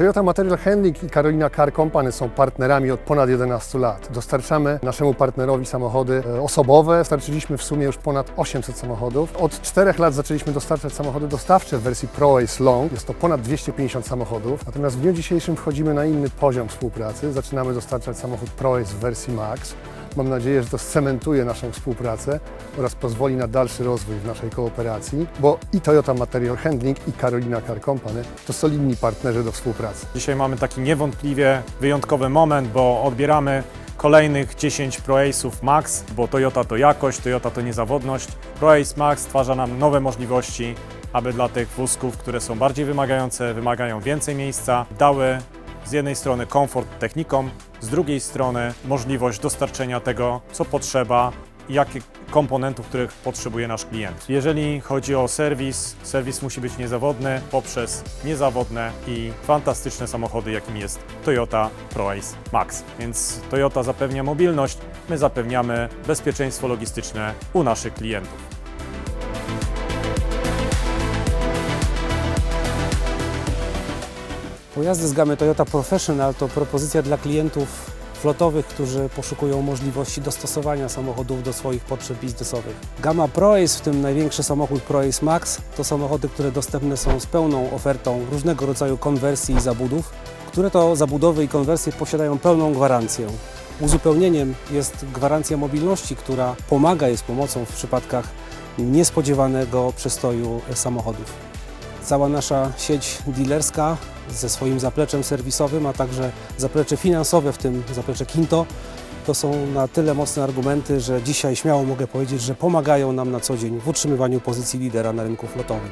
Toyota Material Handling i Carolina Car Company są partnerami od ponad 11 lat. Dostarczamy naszemu partnerowi samochody e, osobowe. Dostarczyliśmy w sumie już ponad 800 samochodów. Od 4 lat zaczęliśmy dostarczać samochody dostawcze w wersji ProAce Long. Jest to ponad 250 samochodów. Natomiast w dniu dzisiejszym wchodzimy na inny poziom współpracy. Zaczynamy dostarczać samochód ProAce w wersji Max. Mam nadzieję, że to scementuje naszą współpracę oraz pozwoli na dalszy rozwój w naszej kooperacji, bo i Toyota Material Handling i Carolina Car Company to solidni partnerzy do współpracy. Dzisiaj mamy taki niewątpliwie wyjątkowy moment, bo odbieramy kolejnych 10 ProAce'ów Max, bo Toyota to jakość, Toyota to niezawodność. ProAce Max stwarza nam nowe możliwości, aby dla tych wózków, które są bardziej wymagające, wymagają więcej miejsca, dały z jednej strony komfort technikom, z drugiej strony możliwość dostarczenia tego, co potrzeba i jakie komponentów, których potrzebuje nasz klient. Jeżeli chodzi o serwis, serwis musi być niezawodny poprzez niezawodne i fantastyczne samochody, jakim jest Toyota ProAce Max. Więc Toyota zapewnia mobilność, my zapewniamy bezpieczeństwo logistyczne u naszych klientów. Pojazdy z gamy Toyota Professional to propozycja dla klientów flotowych, którzy poszukują możliwości dostosowania samochodów do swoich potrzeb biznesowych. Gama ProAce, w tym największy samochód ProAce Max, to samochody, które dostępne są z pełną ofertą różnego rodzaju konwersji i zabudów, które to zabudowy i konwersje posiadają pełną gwarancję. Uzupełnieniem jest gwarancja mobilności, która pomaga, jest pomocą w przypadkach niespodziewanego przestoju samochodów. Cała nasza sieć dealerska ze swoim zapleczem serwisowym, a także zaplecze finansowe, w tym zaplecze Kinto, to są na tyle mocne argumenty, że dzisiaj śmiało mogę powiedzieć, że pomagają nam na co dzień w utrzymywaniu pozycji lidera na rynku flotowym.